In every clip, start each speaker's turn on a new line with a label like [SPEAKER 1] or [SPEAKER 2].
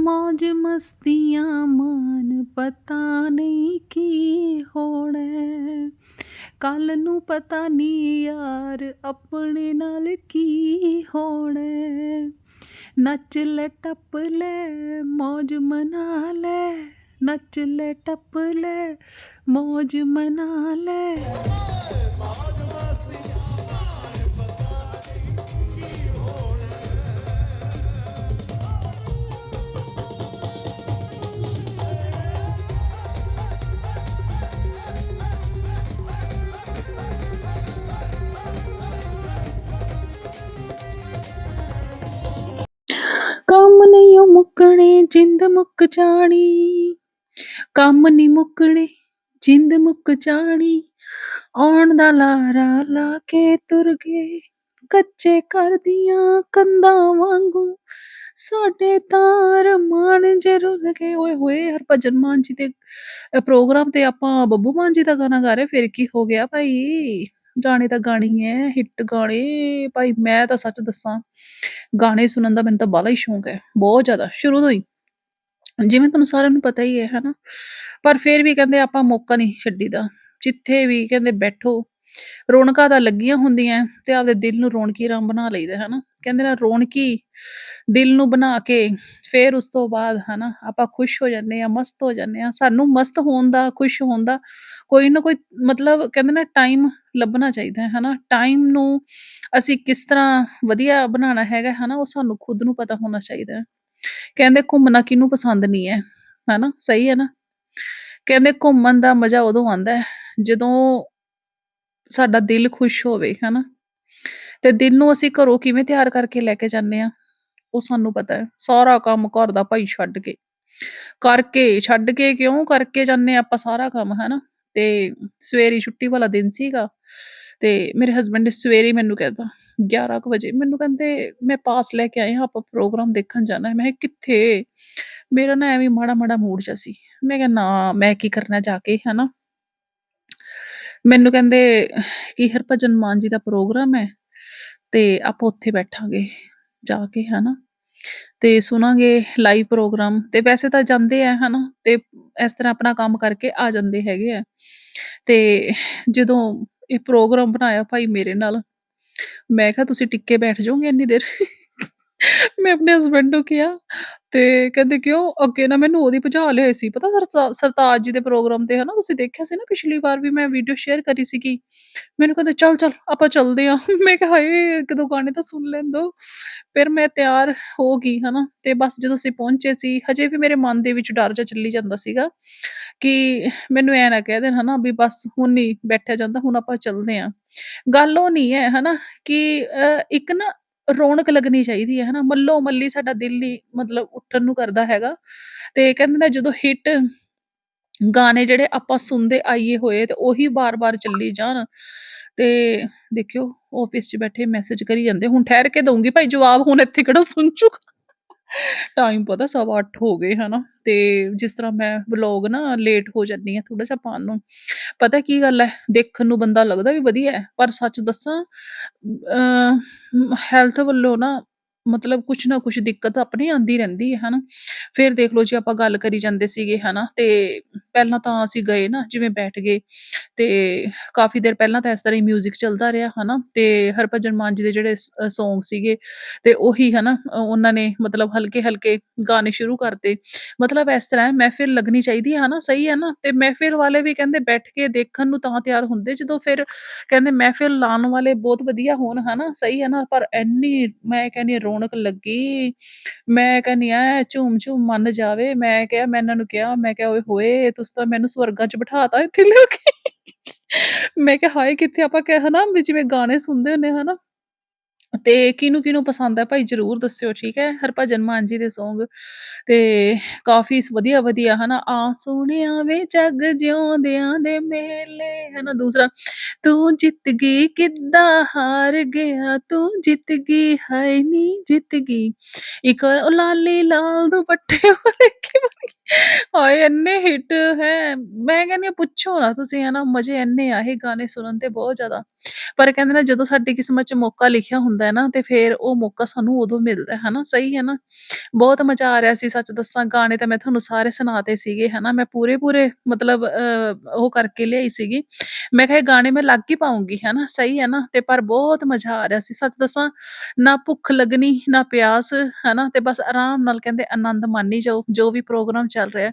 [SPEAKER 1] ਮੌਜ ਮਸਤੀਆਂ ਮਾਨ ਪਤਾ ਨਹੀਂ ਕੀ ਹੋਣਾ। ਕੱਲ ਨੂੰ ਪਤਾ ਨਹੀਂ ਯਾਰ ਆਪਣੇ ਨਾਲ ਕੀ ਹੋਣਾ। ਨੱਚ ਲੈ, ਟੱਪ ਲੈ, ਮੌਜ ਮਨਾ ਲੈ। ਨੱਚ ਲੈ, ਟੱਪ ਲੈ, ਮੌਜ ਮਨਾ ਲੈ। ਜਿੰਦ ਮੁੱਕ ਜਾਣੀ, ਕੰਮ ਨਹੀਂ ਮੁੱਕਣੇ, ਜਿੰਦ ਮੁੱਕ ਜਾਣੀ। ਆਉਣ ਦਾ ਲਾਰਾ ਲਾ ਕੇ ਤੁਰ ਗਏ, ਕੱਚੇ ਘਰ ਦੀਆਂ ਕੰਧਾਂ ਵਾਂਗੂ। ਸਾਡੇ ਤਾਂ ਮਾਣ ਜੇ ਰੁੱਲ ਗਏ। ਓਏ ਹੋਏ, ਹਰਭਜਨ ਮਾਨ ਜੀ ਦੇ ਪ੍ਰੋਗਰਾਮ ਤੇ ਆਪਾਂ ਬੱਬੂ ਮਾਨ ਜੀ ਦਾ ਗਾਣਾ ਗਾ ਰਹੇ, ਫਿਰ ਕੀ ਹੋ ਗਿਆ ਭਾਈ? ਗਾਣੇ ਤਾਂ ਗਾਣੇ ਹੀ ਹੈ ਹਿੱਟ ਗਾਣੇ। ਭਾਈ ਮੈਂ ਤਾਂ ਸੱਚ ਦੱਸਾਂ, ਗਾਣੇ ਸੁਣਨ ਦਾ ਮੈਨੂੰ ਤਾਂ ਬਾਹਲਾ ਹੀ ਸ਼ੌਂਕ ਹੈ ਬਹੁਤ ਜ਼ਿਆਦਾ। ਸ਼ੁਰੂ ਤੋਂ ਹੀ। ਜਿਵੇਂ ਤੁਹਾਨੂੰ ਸਾਰਿਆਂ ਨੂੰ ਪਤਾ ਹੀ ਹੈ, ਹਨਾ? ਪਰ ਫਿਰ ਵੀ ਕਹਿੰਦੇ ਆਪਾਂ ਮੌਕਾ ਨਹੀਂ ਛੱਡੀਦਾ। ਜਿੱਥੇ ਵੀ ਕਹਿੰਦੇ ਬੈਠੋ, ਰੌਣਕਾਂ ਤਾਂ ਲੱਗੀਆਂ ਹੁੰਦੀਆਂ ਤੇ ਆਪਦੇ ਦਿਲ ਨੂੰ ਰੌਣਕੀ ਰਾਮ ਬਣਾ ਲਈਦਾ, ਹਨਾ? ਕਹਿੰਦੇ ਨਾ ਰੌਣਕੀ ਦਿਲ ਨੂੰ ਬਣਾ ਕੇ ਫਿਰ ਉਸ ਤੋਂ ਬਾਅਦ, ਹਨਾ, ਆਪਾਂ ਖੁਸ਼ ਹੋ ਜਾਂਦੇ ਆ ਮਸਤ ਹੋ ਜਾਂਦੇ ਆ ਸਾਨੂੰ ਮਸਤ ਹੋਣ ਦਾ, ਖੁਸ਼ ਹੋਣ ਦਾ ਕੋਈ ਨਾ ਕੋਈ ਮਤਲਬ ਕਹਿੰਦੇ ਨਾ ਟਾਈਮ ਲੱਭਣਾ ਚਾਹੀਦਾ ਹੈ, ਹਨਾ? ਟਾਈਮ ਨੂੰ ਅਸੀਂ ਕਿਸ ਤਰ੍ਹਾਂ ਵਧੀਆ ਬਣਾਉਣਾ ਹੈਗਾ, ਹਨਾ? ਉਹ ਸਾਨੂੰ ਖੁਦ ਨੂੰ ਪਤਾ ਹੋਣਾ ਚਾਹੀਦਾ ਹੈ। ਕਹਿੰਦੇ ਘੁੰਮਣਾ ਕਿਹਨੂੰ ਪਸੰਦ ਨਹੀਂ ਹੈ, ਹਨਾ, ਸਹੀ ਹੈ ਨਾ? ਕਹਿੰਦੇ ਘੁੰਮਣ ਦਾ ਮਜ਼ਾ ਉਦੋਂ ਆਉਂਦਾ ਹੈ ਜਦੋਂ ਸਾਡਾ ਦਿਲ ਖੁਸ਼ ਹੋਵੇ, ਹਨਾ? ਤੇ ਦਿਲ ਨੂੰ ਅਸੀਂ ਘਰੋਂ ਕਿਵੇਂ ਤਿਆਰ ਕਰਕੇ ਲੈ ਕੇ ਜਾਂਦੇ ਆ ਉਹ ਸਾਨੂੰ ਪਤਾ ਹੈ, ਸਾਰਾ ਕੰਮ ਘਰ ਦਾ ਭਾਈ ਛੱਡ ਕੇ। ਕਰਕੇ, ਛੱਡ ਕੇ ਕਿਉਂ ਕਰਕੇ ਜਾਂਦੇ ਆਪਾਂ ਸਾਰਾ ਕੰਮ, ਹਨਾ? ਤੇ ਸਵੇਰੀ ਛੁੱਟੀ ਵਾਲਾ ਦਿਨ ਸੀਗਾ ਤੇ ਮੇਰੇ ਹਸਬੰਡ ਨੇ ਸਵੇਰੇ ਹੀ ਮੈਨੂੰ ਕਹਿਤਾ 11 ਕੁ ਵਜੇ। ਮੈਨੂੰ ਕਹਿੰਦੇ, ਮੈਂ ਪਾਸ ਲੈ ਕੇ ਆਏ ਹਾਂ, ਆਪਾਂ ਪ੍ਰੋਗਰਾਮ ਦੇਖਣ ਜਾਣਾ ਹੈ। ਮੈਂ ਕਿਹਾ, ਕਿੱਥੇ? ਮੇਰਾ ਨਾ ਐਵੇਂ ਮਾੜਾ ਮਾੜਾ ਮੂਡ ਜਿਹਾ ਸੀ। ਮੈਂ ਕਿਹਾ, ਨਾ, ਮੈਂ ਕੀ ਕਰਨਾ ਜਾ ਕੇ, ਹਨਾ? ਮੈਨੂੰ ਕਹਿੰਦੇ ਕਿ ਹਰਭਜਨ ਮਾਨ ਜੀ ਦਾ ਪ੍ਰੋਗਰਾਮ ਹੈ ਤੇ ਆਪਾਂ ਉੱਥੇ ਬੈਠਾਂਗੇ ਜਾ ਕੇ, ਹਨਾ? ਤੇ ਸੁਣਾਂਗੇ ਲਾਈਵ ਪ੍ਰੋਗਰਾਮ ਤੇ ਵੈਸੇ ਤਾਂ ਜਾਂਦੇ ਆ, ਹਨਾ? ਤੇ ਇਸ ਤਰ੍ਹਾਂ ਆਪਣਾ ਕੰਮ ਕਰਕੇ ਆ ਜਾਂਦੇ ਹੈਗੇ ਆ। ਤੇ ਜਦੋਂ ਇਹ ਪ੍ਰੋਗਰਾਮ ਬਣਾਇਆ ਭਾਈ ਮੇਰੇ ਨਾਲ। ਮੈਂ ਕਿਹਾ ਤੁਸੀਂ ਟਿੱਕੇ ਬੈਠ ਜਾਓਗੇ ਇੰਨੀ ਦੇਰ? ਮੈਂ ਆਪਣੇ ਹਸਬੈਂਡ ਨੂੰ ਕਿਹਾ ਤੇ ਕਹਿੰਦੇ ਕਿਉਂ? ਅੱਗੇ ਨਾ ਮੈਨੂੰ ਉਹਦੀ ਭਜਾ ਲਿਆਏ ਸੀ। ਪਤਾ ਸਰਤਾ- ਸਰਤਾਜ ਜੀ ਦੇ ਪ੍ਰੋਗਰਾਮ ਤੇ ਹਨਾ ਤੁਸੀਂ ਦੇਖਿਆ ਸੀ ਨਾ ਪਿਛਲੀ ਵਾਰ ਵੀ ਮੈਂ ਵੀਡੀਓ ਸ਼ੇਅਰ ਕਰੀ ਸੀਗੀ। ਮੈਨੂੰ ਕਹਿੰਦੇ ਚੱਲ ਚੱਲ ਆਪਾਂ ਚੱਲਦੇ ਆ ਮੈਂ ਕਿਹਾ ਹਾਏ ਇੱਕ ਦੋ ਗਾਣੇ ਤਾਂ ਸੁਣ ਲੈਣ ਦੋ। ਫਿਰ ਮੈਂ ਤਿਆਰ ਹੋ ਗਈ ਹਨਾ ਤੇ ਬਸ ਜਦੋਂ ਅਸੀਂ ਪਹੁੰਚੇ ਸੀ ਹਜੇ ਵੀ ਮੇਰੇ ਮਨ ਦੇ ਵਿੱਚ ਡਰ ਜਿਹਾ ਚੱਲੀ ਜਾਂਦਾ ਸੀਗਾ ਕਿ ਮੈਨੂੰ ਐ ਨਾ ਕਹਿ ਦੇਣ ਹਨਾ ਵੀ ਬਸ ਹੁਣ ਨਹੀਂ ਬੈਠਿਆ ਜਾਂਦਾ ਹੁਣ ਆਪਾਂ ਚੱਲਦੇ ਹਾਂ। ਗੱਲ ਉਹ ਨਹੀਂ ਹੈ ਹਨਾ ਕਿ ਅ, ਇੱਕ ਨਾ ਰੌਣਕ ਲੱਗਣੀ ਚਾਹੀਦੀ ਹੈ, ਹਨਾ? ਮੱਲੋ ਮੱਲੀ ਸਾਡਾ ਦਿਲ ਨਹੀਂ ਮਤਲਬ ਉੱਠਣ ਨੂੰ ਕਰਦਾ ਹੈਗਾ। ਤੇ ਕਹਿੰਦੇ ਨਾ ਜਦੋਂ ਹਿੱਟ ਗਾਣੇ ਜਿਹੜੇ ਆਪਾਂ ਸੁਣਦੇ ਆਈਏ ਹੋਏ ਤੇ ਉਹੀ ਬਾਰ-ਬਾਰ ਚੱਲੀ ਜਾਣ। ਤੇ ਦੇਖਿਓ ਆਫਿਸ 'ਚ ਬੈਠੇ ਮੈਸੇਜ ਕਰੀ ਜਾਂਦੇ। ਹੁਣ ਠਹਿਰ ਕੇ ਦਊਂਗੀ, ਭਾਈ ਜਵਾਬ ਹੁਣ ਇੱਥੇ ਕਿਹੜਾ ਸੁਣ ਚੁੱਕ? ਟਾਈਮ ਪਤਾ 8:15 ਹੋ ਗਏ, ਹਨਾ? ਤੇ ਜਿਸ ਤਰ੍ਹਾਂ ਮੈਂ ਵਲੌਗ ਨਾ ਲੇਟ ਹੋ ਜਾਂਦੀ ਹਾਂ ਥੋੜਾ ਜਿਹਾ ਪਾਉਣ ਨੂੰ, ਪਤਾ ਕੀ ਗੱਲ ਹੈ? ਦੇਖਣ ਨੂੰ ਬੰਦਾ ਲੱਗਦਾ ਵੀ ਵਧੀਆ ਹੈ, ਪਰ ਸੱਚ ਦੱਸਾਂ ਹੈਲਥ ਵੱਲੋਂ ਨਾ ਮਤਲਬ ਕੁਛ ਨਾ ਕੁਛ ਦਿੱਕਤ ਆਪਣੀ ਆਂਦੀ ਰਹਿੰਦੀ ਹੈ ਨਾ ਫਿਰ ਦੇਖ ਲਓ ਜੀ ਆਪਾਂ ਗੱਲ ਕਰੀ ਜਾਂਦੇ ਸੀਗੇ ਹੈ ਨਾ ਤੇ ਪਹਿਲਾਂ ਤਾਂ ਅਸੀਂ ਗਏ ਨਾ ਜਿਵੇਂ ਬੈਠ ਗਏ ਤੇ ਕਾਫੀ ਦੇਰ ਪਹਿਲਾਂ ਤਾਂ ਇਸ ਤਰ੍ਹਾਂ ਹੀ ਮਿਊਜ਼ਿਕ ਚੱਲਦਾ ਰਿਹਾ ਹੈ ਨਾ ਤੇ ਹਰਭਜਨ ਮਾਨ ਜੀ ਦੇ ਜਿਹੜੇ ਸੌਂਗ ਸੀਗੇ ਤੇ ਉਹੀ ਹਨਾ ਅ, ਉਹਨਾਂ ਨੇ ਮਤਲਬ ਹਲਕੇ ਹਲਕੇ ਗਾਣੇ ਸ਼ੁਰੂ ਕਰਤੇ। ਮਤਲਬ ਇਸ ਤਰ੍ਹਾਂ ਹੈ ਮਹਿਫਿਲ ਲੱਗਣੀ ਚਾਹੀਦੀ ਹੈ ਨਾ ਸਹੀ ਹੈ ਨਾ ਤੇ ਮਹਿਫਿਲ ਵਾਲੇ ਵੀ ਕਹਿੰਦੇ ਬੈਠ ਕੇ ਦੇਖਣ ਨੂੰ ਤਾਂ ਤਿਆਰ ਹੁੰਦੇ ਜਦੋਂ ਫਿਰ ਕਹਿੰਦੇ ਮਹਿਫਿਲ ਲਾਉਣ ਵਾਲੇ ਬਹੁਤ ਵਧੀਆ ਹੋਣ ਹੈ ਨਾ ਸਹੀ ਹੈ ਨਾ ਪਰ ਇੰਨੀ ਮੈਂ ਕਹਿੰਦੀ ਹਾਂ ਰੌਣਕ ਲੱਗੀ। ਮੈਂ ਕਹਿੰਦੀ ਆ ਝੂਮ ਝੂਮ ਮੰਨ ਜਾਵੇ। ਮੈਂ ਕਿਹਾ, ਮੈਂ ਇਹਨਾਂ ਨੂੰ ਕਿਹਾ, ਮੈਂ ਕਿਹਾ, ਓਏ ਹੋਏ, ਤੁਸੀਂ ਤਾਂ ਮੈਨੂੰ ਸਵਰਗਾਂ 'ਚ ਬਿਠਾਤਾ ਇੱਥੇ ਲਿਆ ਕੇ। ਮੈਂ ਕਿਹਾ, ਹਾਏ, ਕਿੱਥੇ ਆਪਾਂ ਕਿਹਾ ਹਨਾ ਵੀ ਜਿਵੇਂ ਗਾਣੇ ਸੁਣਦੇ ਹੁੰਦੇ ਹਨਾ? ਤੇ ਕਿਹਨੂੰ ਕਿਹਨੂੰ ਪਸੰਦ ਹੈ ਭਾਈ? ਜਰੂਰ ਦੱਸਿਓ ਠੀਕ ਹੈ? ਹਰਭਜਨ ਮਾਨ ਜੀ ਦੇ ਸੌਂਗ ਤੇ ਕਾਫੀ ਸ- ਵਧੀਆ ਵਧੀਆ ਹਨਾ? ਆ ਸੋਹਣਿਆ ਵੇ ਜੱਗ ਜਿਉਂਦਿਆਂ ਦੇ ਮੇਲੇ ਹਨਾ? ਦੂਸਰਾ ਤੂੰ ਜਿੱਤ ਗਈ ਕਿੱਦਾਂ ਹਾਰ ਗਿਆ? ਤੂੰ ਜਿੱਤ ਗਈ ਹਾਏ ਨੀ ਜਿੱਤ ਗਈ। ਇੱਕ ਹੋਰ ਉਹ ਲਾਲੀ ਲਾਲ ਦੁਪੱਟੇ ਵਾਲੇ ਕੀ ਬਣ ਹਾਏ! ਇੰਨੇ ਹਿੱਟ ਹੈ, ਮੈਂ ਕਹਿੰਦੀ ਹਾਂ ਪੁੱਛੋ ਨਾ ਤੁਸੀਂ ਹੈ ਮਜ਼ੇ ਇੰਨੇ ਆ ਇਹ ਗਾਣੇ ਸੁਣਨ ਤੇ ਬਹੁਤ ਜ਼ਿਆਦਾ। ਪਰ ਕਹਿੰਦੇ ਨਾ ਜਦੋਂ ਸਾਡੀ ਕਿਸਮਤ 'ਚ ਮੌਕਾ ਲਿਖਿਆ ਹੁੰਦਾ ਹੈ ਨਾ, ਤੇ ਫਿਰ ਉਹ ਮੌਕਾ ਸਾਨੂੰ ਉਦੋਂ ਮਿਲਦਾ ਹੈ ਨਾ, ਸਹੀ ਹੈ ਨਾ? ਬਹੁਤ ਮਜ਼ਾ ਆ ਰਿਹਾ ਸੀ ਸੱਚ ਦੱਸਾਂ, ਗਾਣੇ ਤਾਂ ਮੈਂ ਤੁਹਾਨੂੰ ਸਾਰੇ ਸੁਣਾਤੇ ਸੀਗੇ ਹੈ ਨਾ, ਮੈਂ ਪੂਰੇ-ਪੂਰੇ ਮਤਲਬ ਅ, ਉਹ ਕਰਕੇ ਲਿਆਈ ਸੀਗੀ। ਮੈਂ ਕਿਹਾ ਇਹ ਗਾਣੇ ਮੈਂ ਲੱਗ ਹੀ ਪਾਊਂਗੀ ਹੈ ਨਾ, ਸਹੀ ਹੈ ਨਾ? ਤੇ ਪਰ ਬਹੁਤ ਮਜ਼ਾ ਆ ਰਿਹਾ ਸੀ ਸੱਚ ਦੱਸਾਂ, ਨਾ ਭੁੱਖ ਲੱਗਣੀ, ਨਾ ਪਿਆਸ, ਹੈ ਨਾ? ਤੇ ਬਸ ਆਰਾਮ ਨਾਲ ਕਹਿੰਦੇ ਆਨੰਦ ਮਾਨੀ ਜਾਓ, ਜੋ ਵੀ ਪ੍ਰੋਗਰਾਮ ਚੱਲ ਰਿਹਾ।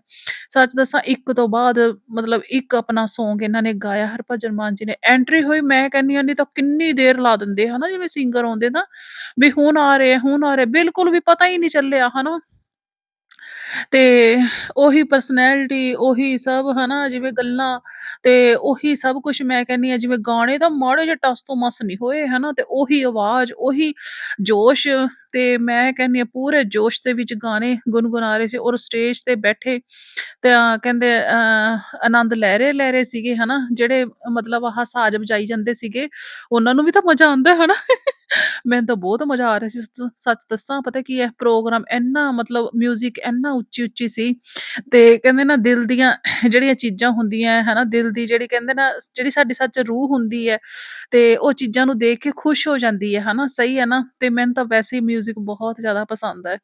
[SPEAKER 1] ਸੱਚ ਦੱਸਾਂ ਇੱਕ ਤੋਂ ਬਾਅਦ ਮਤਲਬ ਇੱਕ ਆਪਣਾ ਸੌਂਗ ਇਹਨਾਂ ਨੇ ਗਾਇਆ ਹਰਭਜਨ ਮਾਨ ਜੀ ਨੇ, ਐਂਟਰੀ ਹੋਈ ਮੈਂ ਕਹਿੰਦੀ ਹਾਂ ਨਹੀਂ ਤਾਂ ਕਿੰਨੀ ਦੇਰ ਲਾ ਦਿੰਦੇ ਹੈ ਜਿਵੇਂ ਸਿੰਗਰ ਆਉਂਦੇ ਨਾ, ਵੀ ਹੁਣ ਆ ਰਹੇ, ਹੁਣ ਆ ਰਹੇ, ਬਿਲਕੁਲ ਵੀ ਪਤਾ ਹੀ ਨਹੀਂ ਚੱਲਿਆ ਹਨਾ। ਤੇ ਉਹੀ ਪਰਸਨੈਲਿਟੀ, ਉਹੀ ਸਭ ਹੈ ਜਿਵੇਂ ਗੱਲਾਂ ਤੇ ਉਹੀ ਸਭ ਕੁਛ ਮੈਂ ਕਹਿੰਦੀ ਹਾਂ ਜਿਵੇਂ ਗਾਣੇ ਤਾਂ ਮਾੜੇ ਜਿਹੇ ਟਸ ਤੋਂ ਮਸ ਨਹੀਂ ਹੋਏ ਹਨਾ ਤੇ ਉਹੀ ਆਵਾਜ਼, ਉਹੀ ਜੋਸ਼ ਤੇ ਮੈਂ ਕਹਿੰਦੀ ਹਾਂ ਪੂਰੇ ਜੋਸ਼ ਦੇ ਵਿੱਚ ਗਾਣੇ ਗੁਣਗੁਣਾ ਰਹੇ ਸੀ ਔਰ ਸਟੇਜ ਤੇ ਬੈਠੇ ਤਾਂ ਕਹਿੰਦੇ ਅ, ਆਨੰਦ ਲੈ ਰਹੇ ਲੈ ਰਹੇ ਸੀਗੇ ਹੈ ਨਾ, ਜਿਹੜੇ ਮਤਲਬ ਆਹ ਸਾਜ਼ ਵਜਾਈ ਜਾਂਦੇ ਸੀਗੇ, ਉਹਨਾਂ ਨੂੰ ਵੀ ਤਾਂ ਮਜ਼ਾ ਆਉਂਦਾ ਹੈ ਨਾ? ਮੈਨੂੰ ਤਾਂ ਬਹੁਤ ਮਜ਼ਾ ਆ ਰਿਹਾ ਸੀ ਸੱਚ ਸੱਚ ਦੱਸਾਂ ਪਤਾ ਕੀ ਹੈ, ਪ੍ਰੋਗਰਾਮ ਇੰਨਾ ਮਤਲਬ ਮਿਊਜ਼ਿਕ ਇੰਨਾ ਉੱਚੀ-ਉੱਚੀ ਸੀ ਤੇ ਕਹਿੰਦੇ ਨਾ ਦਿਲ ਦੀਆਂ ਜਿਹੜੀਆਂ ਚੀਜ਼ਾਂ ਹੁੰਦੀਆਂ ਹੈ ਨਾ, ਦਿਲ ਦੀ ਜਿਹੜੀ ਕਹਿੰਦੇ ਨਾ ਜਿਹੜੀ ਸਾਡੀ ਸੱਚ ਰੂਹ ਹੁੰਦੀ ਹੈ, ਤੇ ਉਹ ਚੀਜ਼ਾਂ ਨੂੰ ਦੇਖ ਕੇ ਖੁਸ਼ ਹੋ ਜਾਂਦੀ ਹੈ, ਹਨਾ ਸਹੀ ਹੈ ਨਾ? ਤੇ ਮੈਨੂੰ ਤਾਂ ਵੈਸੇ ਹੀ ਮਿਊਜ਼ਿਕ ਬਹੁਤ ਜ਼ਿਆਦਾ ਪਸੰਦ ਹੈ।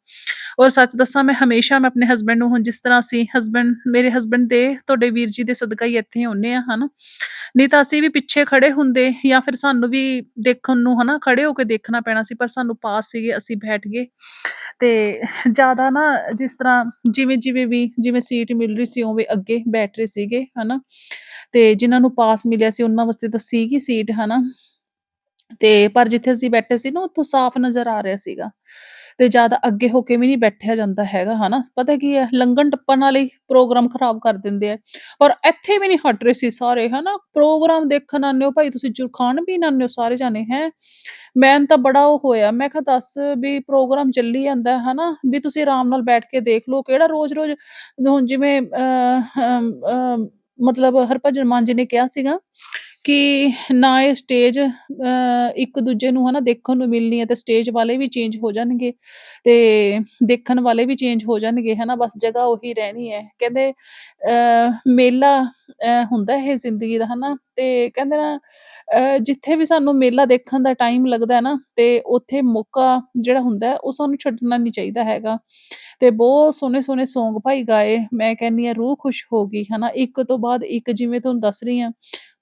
[SPEAKER 1] ਔਰ ਸੱਚ ਦੱਸਾਂ ਮੈਂ ਹਮੇਸ਼ਾ ਮੈਂ ਆਪਣੇ ਹਸਬੈਂਡ ਨੂੰ ਹੁਣ ਜਿਸ ਤਰ੍ਹਾਂ ਅਸੀਂ ਹਸਬੈਂਡ ਮੇਰੇ ਹਸਬੈਂਡ ਦੇ ਤੁਹਾਡੇ ਵੀਰ ਜੀ ਦੇ ਸਦਕਾ ਹੀ ਇੱਥੇ ਆਉਂਦੇ ਹਾਂ, ਹੈ ਨਹੀਂ ਤਾਂ ਅਸੀਂ ਵੀ ਪਿੱਛੇ ਖੜੇ ਹੁੰਦੇ ਜਾਂ ਫਿਰ ਸਾਨੂੰ ਵੀ ਦੇਖਣ ਨੂੰ ਹੈ ਖੜੇ ਹੋ ਕੇ ਦੇਖਣਾ ਪੈਣਾ ਸੀ, ਪਰ ਸਾਨੂੰ ਪਾਸ ਸੀਗੇ ਅਸੀਂ ਬੈਠ ਗਏ। ਤੇ ਜ਼ਿਆਦਾ ਨਾ ਜਿਸ ਤਰ੍ਹਾਂ ਜਿਵੇਂ-ਜਿਵੇਂ ਵੀ ਜਿਵੇਂ ਸੀਟ ਮਿਲ ਰਹੀ ਸੀ ਉਵੇਂ ਅੱਗੇ ਬੈਠ ਰਹੇ ਸੀਗੇ, ਹਨਾ। ਤੇ ਜਿਨ੍ਹਾਂ ਨੂੰ ਪਾਸ ਮਿਲਿਆ ਸੀ ਉਹਨਾਂ ਵਾਸਤੇ ਤਾਂ ਸੀਗੀ ਸੀਟ ਹੈ ਨਾ? ਤੇ ਪਰ ਜਿੱਥੇ ਅਸੀਂ ਬੈਠੇ ਸੀ ਨਾ ਉੱਥੋਂ ਸਾਫ਼ ਨਜ਼ਰ ਆ ਰਿਹਾ ਸੀਗਾ। ਤੇ ਜ਼ਿਆਦਾ ਅੱਗੇ ਹੋ ਕੇ ਵੀ ਨਹੀਂ ਬੈਠਿਆ ਜਾਂਦਾ ਹੈਗਾ ਹੈ ਨਾ, ਪਤਾ ਕੀ ਹੈ ਲੰਘਣ-ਟੱਪਣ ਵਾਲੇ ਹੀ ਪ੍ਰੋਗਰਾਮ ਖਰਾਬ ਕਰ ਦਿੰਦੇ ਆ। ਔਰ ਇੱਥੇ ਵੀ ਨਹੀਂ ਹਟ ਰਹੇ ਸੀ ਸਾਰੇ ਹੈ ਪ੍ਰੋਗਰਾਮ ਦੇਖਣ ਆਉਂਦੇ ਹੋ ਭਾਈ ਤੁਸੀਂ ਜੋ ਖਾਣ-ਪੀਣ ਆਉਂਦੇ ਹੋ ਸਾਰੇ ਜਾਣੇ ਹੈਂ? ਮੈਨੂੰ ਤਾਂ ਬੜਾ ਉਹ ਹੋਇਆ, ਮੈਂ ਕਿਹਾ ਦੱਸ ਵੀ ਪ੍ਰੋਗਰਾਮ ਚੱਲੀ ਜਾਂਦਾ ਹੈ ਨਾ, ਵੀ ਤੁਸੀਂ ਆਰਾਮ ਨਾਲ ਬੈਠ ਕੇ ਦੇਖ ਲਓ, ਕਿਹੜਾ ਰੋਜ਼-ਰੋਜ਼ ਹੁਣ ਜਿਵੇਂ ਅਹ ਅਮ ਅ, ਮਤਲਬ ਹਰਭਜਨ ਮਾਨ ਜੀ ਨੇ ਕਿਹਾ ਸੀਗਾ ਕਿ ਨਾ ਇਹ ਸਟੇਜ ਅ, ਇੱਕ ਦੂਜੇ ਨੂੰ ਹਨਾ ਦੇਖਣ ਨੂੰ ਮਿਲਣੀ ਹੈ ਤੇ ਸਟੇਜ ਵਾਲੇ ਵੀ ਚੇਂਜ ਹੋ ਜਾਣਗੇ ਤੇ ਦੇਖਣ ਵਾਲੇ ਵੀ ਚੇਂਜ ਹੋ ਜਾਣਗੇ ਹਨਾ ਬਸ ਜਗ੍ਹਾ ਉਹੀ ਰਹਿਣੀ ਹੈ। ਕਹਿੰਦੇ ਅ, ਮੇਲਾ ਅ, ਹੁੰਦਾ ਇਹ ਜ਼ਿੰਦਗੀ ਦਾ ਹੈ ਨਾ, ਤੇ ਕਹਿੰਦੇ ਨਾ ਅ, ਜਿੱਥੇ ਵੀ ਸਾਨੂੰ ਮੇਲਾ ਦੇਖਣ ਦਾ ਟਾਈਮ ਲੱਗਦਾ ਹੈ ਨਾ, ਤੇ ਉੱਥੇ ਮੌਕਾ ਜਿਹੜਾ ਹੁੰਦਾ ਹੈ, ਉਹ ਸਾਨੂੰ ਛੱਡਣਾ ਨਹੀਂ ਚਾਹੀਦਾ ਹੈਗਾ। ਤੇ ਬਹੁਤ ਸੋਹਣੇ-ਸੋਹਣੇ ਸੌਂਗ ਭਾਈ ਗਾਏ, ਮੈਂ ਕਹਿੰਦੀ ਹਾਂ ਰੂਹ ਖੁਸ਼ ਹੋ ਗਈ ਹੈ ਨਾ, ਇੱਕ ਤੋਂ ਬਾਅਦ ਇੱਕ ਜਿਵੇਂ ਤੁਹਾਨੂੰ ਦੱਸ ਰਹੀ ਹਾਂ,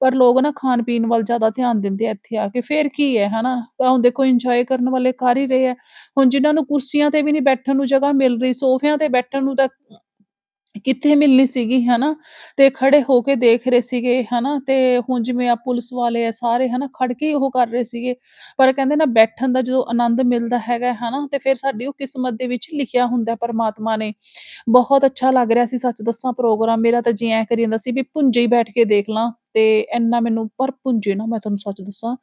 [SPEAKER 1] ਪਰ ਲੋਕ ਨਾ ਖਾਣ-ਪੀਣ ਵੱਲ ਜ਼ਿਆਦਾ ਧਿਆਨ ਦਿੰਦੇ ਆ ਇੱਥੇ ਆ ਕੇ, ਫੇਰ ਕੀ ਹੈ, ਹੈ ਨਾ? ਹੁਣ ਦੇਖੋ ਇੰਜੋਏ ਕਰਨ ਵਾਲੇ ਕਰ ਹੀ ਰਹੇ ਆ, ਹੁਣ ਜਿਨ੍ਹਾਂ ਨੂੰ ਕੁਰਸੀਆਂ ਤੇ ਵੀ ਨਹੀਂ ਬੈਠਣ ਨੂੰ ਜਗ੍ਹਾ ਮਿਲ ਰਹੀ, ਸੋਫਿਆਂ ਤੇ ਬੈਠਣ ਨੂੰ ਤਾਂ ਕਿੱਥੇ ਮਿਲਣੀ ਸੀਗੀ ਹੈ ਨਾ, ਤੇ ਖੜੇ ਹੋ ਕੇ ਦੇਖ ਰਹੇ ਸੀਗੇ ਹੈ ਨਾ, ਤੇ ਹੁਣ ਜਿਵੇਂ ਆ ਪੁਲਿਸ ਵਾਲੇ ਆ ਸਾਰੇ ਹੈ ਨਾ, ਖੜ ਕੇ ਹੀ ਉਹ ਕਰ ਰਹੇ ਸੀਗੇ, ਪਰ ਕਹਿੰਦੇ ਨਾ ਬੈਠਣ ਦਾ ਜਦੋਂ ਆਨੰਦ ਮਿਲਦਾ ਹੈਗਾ ਹੈ ਨਾ, ਤੇ ਫਿਰ ਸਾਡੀ ਉਹ ਕਿਸਮਤ ਦੇ ਵਿੱਚ ਲਿਖਿਆ ਹੁੰਦਾ ਪਰਮਾਤਮਾ ਨੇ। ਬਹੁਤ ਅੱਛਾ ਲੱਗ ਰਿਹਾ ਸੀ ਸੱਚ ਦੱਸਾਂ ਪ੍ਰੋਗਰਾਮ, ਮੇਰਾ ਤਾਂ ਜੀ ਐਂ ਕਰੀ ਜਾਂਦਾ ਸੀ ਵੀ ਭੁੰਜੇ ਹੀ ਬੈਠ ਕੇ ਦੇਖ ਲਾਂ। ਤੇ ਇੰਨਾ ਮੈਨੂੰ ਪਰ ਭੁੰਜੇ ਨਾ ਮੈਂ ਤੁਹਾਨੂੰ ਸੱਚ ਦੱਸਾਂ,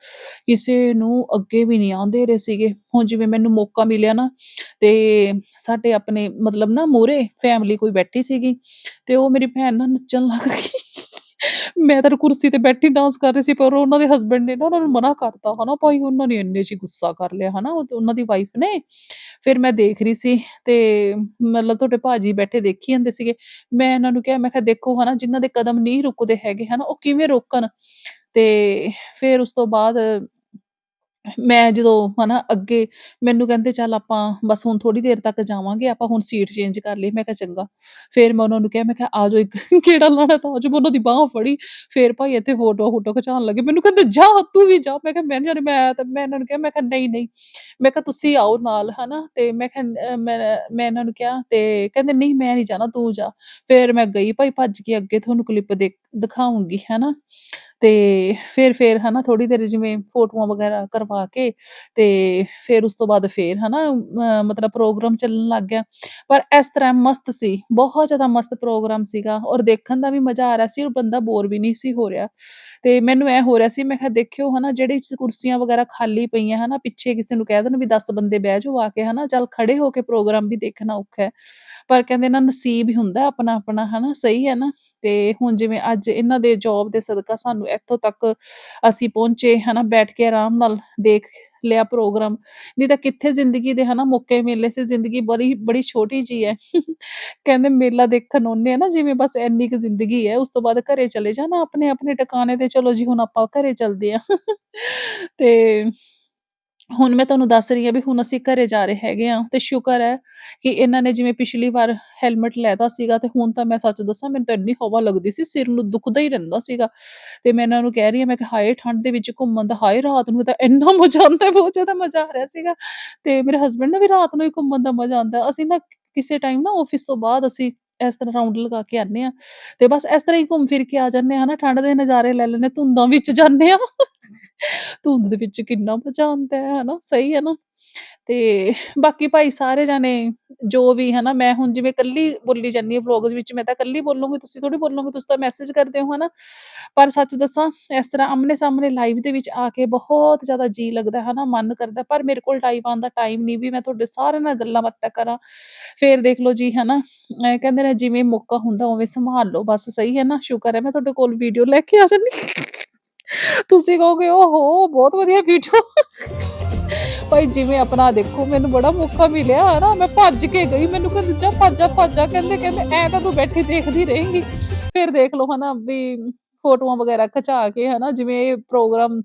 [SPEAKER 1] ਕਿਸੇ ਨੂੰ ਅੱਗੇ ਵੀ ਨਹੀਂ ਆਉਂਦੇ ਰਹੇ ਸੀਗੇ। ਹੁਣ ਜਿਵੇਂ ਮੈਨੂੰ ਮੌਕਾ ਮਿਲਿਆ ਨਾ, ਤੇ ਸਾਡੇ ਆਪਣੇ ਮਤਲਬ ਨਾ ਮੂਹਰੇ ਫੈਮਿਲੀ ਕੋਈ ਬੈਠੀ ਸੀਗੀ ਤੇ ਉਹ ਮੇਰੀ ਭੈਣ ਨਾ ਨੱਚਣ ਲੱਗ ਗਈ। ਮੈਂ ਤਾਂ ਕੁਰਸੀ ਤੇ ਬੈਠੀ ਡਾਂਸ ਕਰ ਰਹੀ ਸੀ, ਪਰ ਉਹਨਾਂ ਦੇ ਹਸਬੈਂਡ ਨੇ ਨਾ ਉਹਨਾਂ ਨੂੰ ਮਨਾ ਕਰਤਾ ਹੈ ਭਾਈ ਉਹਨਾਂ ਨੇ ਇੰਨੇ 'ਚ ਹੀ ਗੁੱਸਾ ਕਰ ਲਿਆ ਹਨਾ ਨਾ, ਉਹ ਉਹਨਾਂ ਦੀ ਵਾਈਫ ਨੇ। ਫਿਰ ਮੈਂ ਦੇਖ ਰਹੀ ਸੀ ਤੇ ਮਤਲਬ ਤੁਹਾਡੇ ਭਾਜੀ ਬੈਠੇ ਦੇਖੀ ਜਾਂਦੇ ਸੀਗੇ। ਮੈਂ ਇਹਨਾਂ ਨੂੰ ਕਿਹਾ ਮੈਂ ਕਿਹਾ ਦੇਖੋ ਹਨਾ ਨਾ, ਜਿਨ੍ਹਾਂ ਦੇ ਕਦਮ ਨਹੀਂ ਰੁਕਦੇ ਹੈਗੇ ਹਨਾ ਉਹ ਕਿਵੇਂ ਰੋਕਣ? ਤੇ ਫਿਰ ਉਸ ਤੋਂ ਬਾਅਦ ਮੈਂ ਜਦੋਂ ਹੈ ਨਾ ਅੱਗੇ ਮੈਨੂੰ ਕਹਿੰਦੇ ਚੱਲ ਆਪਾਂ ਬਸ ਹੁਣ ਥੋੜ੍ਹੀ ਦੇਰ ਤੱਕ ਜਾਵਾਂਗੇ, ਆਪਾਂ ਹੁਣ ਸੀਟ ਚੇਂਜ ਕਰ ਲਈ, ਮੈਂ ਕਿਹਾ ਚੰਗਾ। ਫੇਰ ਮੈਂ ਉਹਨਾਂ ਨੂੰ ਕਿਹਾ ਮੈਂ ਕਿਹਾ ਆ ਜਾਓ ਇੱਕ ਗੇੜਾ ਲਾਉਣਾ ਤਾਂ ਆ ਜਾਓ, ਮੈਂ ਉਹਨਾਂ ਦੀ ਬਾਂਹ ਫੜੀ, ਫਿਰ ਭਾਈ ਇੱਥੇ ਫੋਟੋ ਫੋਟੋ ਖਿਚਾਉਣ ਲੱਗੇ, ਮੈਨੂੰ ਕਹਿੰਦੇ ਜਾ ਤੂੰ ਵੀ ਜਾ, ਮੈਂ ਕਿਹਾ ਮੈਂ ਨਹੀਂ ਜਾਣਾ। ਮੈਂ ਤਾਂ ਮੈਂ ਇਹਨਾਂ ਨੂੰ ਕਿਹਾ ਮੈਂ ਕਿਹਾ ਨਹੀਂ-ਨਹੀਂ, ਮੈਂ ਕਿਹਾ ਤੁਸੀਂ ਆਓ ਨਾਲ ਹੈ ਨਾ, ਤੇ ਮੈਂ ਕਿਹਾ ਅ, ਮੈਂ ਮੈਂ ਇਹਨਾਂ ਨੂੰ ਕਿਹਾ ਤੇ ਕਹਿੰਦੇ ਨਹੀਂ ਮੈਂ ਨਹੀਂ ਜਾਣਾ ਤੂੰ ਜਾ। ਫਿਰ ਮੈਂ ਗਈ ਭਾਈ ਭੱਜ ਕੇ ਅੱਗੇ ਤੁਹਾਨੂੰ ਕਲਿੱਪ ਦੇ ਦਿਖਾਊਂਗੀ ਹਨਾ ਤੇ ਫਿਰ ਫਿਰ ਹੈ ਥੋੜੀ ਦੇਰ ਜਿਵੇਂ ਫੋਟੋਆਂ ਵਗੈਰਾ ਕਰਵਾ ਕੇ ਤੇ ਫਿਰ ਉਸ ਤੋਂ ਬਾਅਦ ਫਿਰ ਹੈ ਅ, ਮਤਲਬ ਪ੍ਰੋਗਰਾਮ ਚੱਲਣ ਲੱਗ ਗਿਆ। ਪਰ ਇਸ ਤਰ੍ਹਾਂ ਮਸਤ ਸੀ, ਬਹੁਤ ਜ਼ਿਆਦਾ ਮਸਤ ਪ੍ਰੋਗਰਾਮ ਸੀਗਾ ਔਰ ਦੇਖਣ ਦਾ ਵੀ ਮਜ਼ਾ ਆ ਰਿਹਾ ਸੀ ਔਰ ਬੰਦਾ ਬੋਰ ਵੀ ਨਹੀਂ ਸੀ ਹੋ ਰਿਹਾ। ਤੇ ਮੈਨੂੰ ਐਂ ਹੋ ਰਿਹਾ ਸੀ ਮੈਂ ਕਿਹਾ ਦੇਖਿਓ ਹੈ ਜਿਹੜੀ ਚ ਕੁਰਸੀਆਂ ਵਗੈਰਾ ਖਾਲੀ ਪਈਆਂ ਹਨਾ ਪਿੱਛੇ ਕਿਸੇ ਨੂੰ ਕਹਿ ਦੇਣ ਵੀ 10 ਬੰਦੇ ਬਹਿ ਜਾਓ ਆ ਕੇ ਹਨਾ ਚੱਲ ਖੜੇ ਹੋ ਕੇ ਪ੍ਰੋਗਰਾਮ ਵੀ ਦੇਖਣਾ ਔਖਾ ਹੈ। ਪਰ ਕਹਿੰਦੇ ਨਾ ਨਸੀਬ ਹੀ ਹੁੰਦਾ ਆਪਣਾ-ਆਪਣਾ ਹਨਾ ਸਹੀ ਹੈ ਨਾ? ਤੇ ਹੁਣ ਜਿਵੇਂ ਅੱਜ ਇਹਨਾਂ ਦੇ ਜੋਬ ਦੇ ਸਦਕਾ ਸਾਨੂੰ ਇੱਥੋਂ ਤੱਕ ਅਸੀਂ ਪਹੁੰਚੇ, ਹਨਾ, ਬੈਠ ਕੇ ਆਰਾਮ ਨਾਲ ਦੇਖ ਲਿਆ ਪ੍ਰੋਗਰਾਮ ਨਹੀਂ ਤਾਂ ਕਿੱਥੇ ਜ਼ਿੰਦਗੀ ਦੇ, ਹਨਾ, ਮੌਕੇ ਮਿਲੇ ਸੀ, ਜ਼ਿੰਦਗੀ ਬੜੀ ਬੜੀ ਛੋਟੀ ਜੀ ਹੈ। ਕਹਿੰਦੇ ਮੇਲਾ ਦੇਖਣ ਆਉਂਦੇ ਆ ਨਾ, ਜਿਵੇਂ ਬਸ ਇੰਨੀ ਕੁ ਜ਼ਿੰਦਗੀ ਹੈ, ਉਸ ਤੋਂ ਬਾਅਦ ਘਰੇ ਚਲੇ ਜਾਣਾ ਆਪਣੇ ਆਪਣੇ ਟਿਕਾਣੇ ਤੇ, ਚਲੋ ਜੀ, ਹੁਣ ਆਪਾਂ ਘਰੇ ਚੱਲਦੇ ਆ ਤੇ ਹੁਣ ਮੈਂ ਤੁਹਾਨੂੰ ਦੱਸ ਰਹੀ ਹਾਂ ਵੀ ਹੁਣ ਅਸੀਂ ਘਰੇ ਜਾ ਰਹੇ ਹੈਗੇ ਆ ਤੇ ਸ਼ੁਕਰ ਹੈ ਕਿ ਇਹਨਾਂ ਨੇ ਜਿਵੇਂ ਪਿਛਲੀ ਵਾਰ ਹੈਲਮਟ ਲੈਦਾ ਸੀਗਾ ਤੇ ਹੁਣ ਤਾਂ ਮੈਂ ਸੱਚ ਦੱਸਾਂ ਮੈਨੂੰ ਤਾਂ ਇੰਨੀ ਹਵਾ ਲੱਗਦੀ ਸੀ, ਸਿਰ ਨੂੰ ਦੁਖਦਾ ਹੀ ਰਹਿੰਦਾ ਸੀਗਾ ਤੇ ਮੈਂ ਇਹਨਾਂ ਨੂੰ ਕਹਿ ਰਹੀ ਹਾਂ, ਮੈਂ ਕਿ ਹਾਏ, ਠੰਡ ਦੇ ਵਿੱਚ ਘੁੰਮਣ ਦਾ, ਹਾਏ, ਰਾਤ ਨੂੰ ਤਾਂ ਇੰਨਾ ਮਜ਼ਾ ਆਉਂਦਾ ਬਹੁਤ ਜ਼ਿਆਦਾ ਮਜ਼ਾ ਆ ਰਿਹਾ ਸੀਗਾ ਤੇ ਮੇਰੇ ਹਸਬੰਡ ਨੂੰ ਵੀ ਰਾਤ ਨੂੰ ਹੀ ਘੁੰਮਣ ਦਾ ਮਜ਼ਾ ਆਉਂਦਾ ਅਸੀਂ ਨਾ ਕਿਸੇ ਟਾਈਮ ਨਾ ਆਫਿਸ ਤੋਂ ਬਾਅਦ ਅਸੀਂ ਇਸ ਤਰ੍ਹਾਂ ਰਾਉਂਡ ਲਗਾ ਕੇ ਆਨੇ ਆ ਤੇ ਬਸ ਇਸ ਤਰ੍ਹਾਂ ਹੀ ਘੁੰਮ ਫਿਰ ਕੇ ਆ ਜਾਂਦੇ ਹਾਂ, ਹਨਾ, ਠੰਡ ਦੇ ਨਜ਼ਾਰੇ ਲੈ ਲੈਂਦੇ ਧੁੰਦਾਂ ਵਿੱਚ ਜਾਂਦੇ ਆ ਧੁੰਦ ਦੇ ਵਿੱਚ ਕਿੰਨਾ ਮਜ਼ਾ ਆਉਂਦਾ ਹੈ, ਹਨਾ, ਸਹੀ ਹੈ ਨਾ? ਤੇ ਬਾਕੀ ਭਾਈ ਸਾਰੇ ਜਾਣੇ ਜੋ ਵੀ ਹੈ ਨਾ ਮੈਂ ਹੁਣ ਜਿਵੇਂ ਕੱਲੀ ਬੋਲੀ ਜਾਂਦੀ ਹਾਂ ਵਲੌਗਸ ਵਿੱਚ, ਮੈਂ ਤਾਂ ਕੱਲੀ ਬੋਲੂੰਗੀ, ਤੁਸੀਂ ਥੋੜੀ ਬੋਲੋਗੇ, ਤੁਸੀਂ ਤਾਂ ਮੈਸੇਜ ਕਰਦੇ ਹੋ ਹਨਾ। ਪਰ ਸੱਚ ਦੱਸਾਂ, ਇਸ ਤਰ੍ਹਾਂ ਆਮਨੇ ਸਾਹਮਣੇ ਲਾਈਵ ਦੇ ਵਿੱਚ ਆ ਕੇ ਬਹੁਤ ਜ਼ਿਆਦਾ ਜੀ ਲੱਗਦਾ ਹੈ ਹਨਾ, ਮਨ ਕਰਦਾ, ਪਰ ਮੇਰੇ ਕੋਲ ਟਾਈਮ ਆਉਣ ਦਾ ਟਾਈਮ ਨਹੀਂ ਵੀ ਮੈਂ ਤੁਹਾਡੇ ਸਾਰਿਆਂ ਨਾਲ ਗੱਲਾਂ ਬਾਤਾਂ ਕਰਾਂ। ਫੇਰ ਦੇਖ ਲਓ ਜੀ ਹਨਾ ਅਹ ਕਹਿੰਦੇ ਨੇ ਜਿਵੇਂ ਮੌਕਾ ਹੁੰਦਾ ਉਵੇਂ ਸੰਭਾਲ ਲਓ, ਬਸ ਸਹੀ ਹੈ ਨਾ, ਸ਼ੁਕਰ ਹੈ ਮੈਂ ਤੁਹਾਡੇ ਕੋਲ ਵੀਡੀਓ ਲੈ ਕੇ ਆ ਜਾਂਦੀ। ਤੁਸੀਂ ਕਹੋਗੇ, ਓਹੋ, ਬਹੁਤ ਵਧੀਆ ਵੀਡੀਓ ਭਾਈ ਜਿਵੇਂ ਆਪਣਾ ਦੇਖੋ, ਮੈਨੂੰ ਬੜਾ ਮੌਕਾ ਮਿਲਿਆ, ਹਨਾ? ਮੈਂ ਭੱਜ ਕੇ ਗਈ, ਮੈਨੂੰ ਕਹਿੰਦੇ, ਜਾ ਭੱਜਾ ਭੱਜਾ ਕਹਿੰਦੇ ਕਹਿੰਦੇ, ਐ ਤਾਂ ਤੂੰ ਬੈਠੀ ਦੇਖਦੀ ਰਹੇਂਗੀ। ਫਿਰ ਦੇਖ ਲਓ, ਹਨਾ, ਵੀ ਫੋਟੋਆਂ ਵਗੈਰਾ ਖਿਚਾ ਕੇ ਹਨਾ ਜਿਵੇਂ ਪ੍ਰੋਗਰਾਮ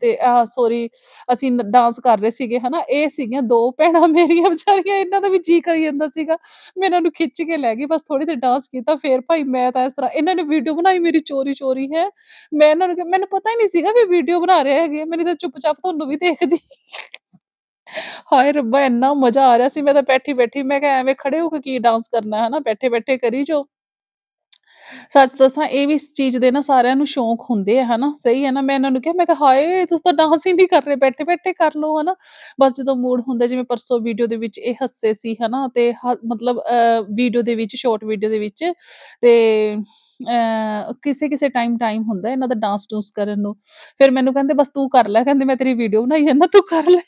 [SPEAKER 1] ਤੇ ਆ ਸੌਰੀ ਅਸੀਂ ਡਾਂਸ ਕਰ ਰਹੇ ਸੀਗੇ ਹਨਾ ਇਹ ਸੀਗੀਆਂ ਦੋ ਭੈਣਾਂ ਮੇਰੀਆਂ ਵਿਚਾਰੀਆਂ ਇਹਨਾਂ ਦਾ ਵੀ ਜੀ ਕਰੀ ਜਾਂਦਾ ਸੀਗਾ ਮੈਂ ਇਹਨਾਂ ਨੂੰ ਖਿੱਚ ਕੇ ਲੈ ਗਈ ਬਸ ਥੋੜੀ ਦੇਰ ਡਾਂਸ ਕੀਤਾ ਫਿਰ ਭਾਈ ਮੈਂ ਤਾਂ ਇਸ ਤਰ੍ਹਾਂ ਇਹਨਾਂ ਨੇ ਵੀਡੀਓ ਬਣਾਈ ਮੇਰੀ ਚੋਰੀ ਚੋਰੀ ਹੈ ਮੈਂ ਇਹਨਾਂ ਨੂੰ ਮੈਨੂੰ ਪਤਾ ਹੀ ਨਹੀਂ ਸੀਗਾ ਵੀ ਵੀਡੀਓ ਬਣਾ ਰਹੇ ਹੈਗੇ ਆ, ਮੈਨੂੰ ਤਾਂ ਚੁੱਪਚਾਪ ਤੁਹਾਨੂੰ ਵੀ ਦੇਖਦੀ। ਹਾਏ ਰੱਬਾ ਇੰਨਾ ਮਜ਼ਾ ਆ ਰਿਹਾ ਸੀ ਮੈਂ ਤਾਂ ਬੈਠੀ ਬੈਠੀ ਮੈਂ ਕਿਹਾ ਐਵੇਂ ਖੜੇ ਹੋ ਕੇ ਕੀ ਡਾਂਸ ਕਰਨਾ ਹੈ ਹਨਾ ਬੈਠੇ ਬੈਠੇ ਕਰੀ ਜੋ ਸੱਚ ਦੱਸਾਂ, ਇਹ ਵੀ ਇਸ ਚੀਜ਼ ਦੇ ਨਾ ਸਾਰਿਆਂ ਨੂੰ ਸ਼ੌਂਕ ਹੁੰਦੇ ਆ, ਹਨਾ? ਸਹੀ ਹੈ ਨਾ? ਮੈਂ ਇਹਨਾਂ ਨੂੰ ਕਿਹਾ, ਮੈਂ ਕਿਹਾ, ਹਾਏ, ਤੁਸੀਂ ਤਾਂ ਡਾਂਸ ਹੀ ਨਹੀਂ ਕਰ ਰਹੇ ਬੈਠੇ ਬੈਠੇ ਕਰ ਲਓ, ਹਨਾ? ਬਸ ਜਦੋਂ ਮੂਡ ਹੁੰਦਾ, ਜਿਵੇਂ ਪਰਸੋਂ ਵੀਡੀਓ ਦੇ ਵਿੱਚ ਇਹ ਹੱਸੇ ਸੀ, ਹਨਾ? ਤੇ ਹ- ਮਤਲਬ ਵੀਡੀਓ ਦੇ ਵਿੱਚ ਸ਼ਾਰਟ ਵੀਡੀਓ ਦੇ ਵਿੱਚ, ਤੇ ਕਿਸੇ ਕਿਸੇ ਟਾਈਮ ਟਾਈਮ ਹੁੰਦਾ ਇਹਨਾਂ ਦਾ ਡਾਂਸ ਡੂਸ ਕਰਨ ਨੂੰ। ਫਿਰ ਮੈਨੂੰ ਕਹਿੰਦੇ, ਬਸ ਤੂੰ ਕਰ ਲੈ। ਕਹਿੰਦੇ, ਮੈਂ ਤੇਰੀ ਵੀਡੀਓ ਬਣਾਈ ਜਾਂਦਾ ਤੂੰ ਕਰ ਲੈ।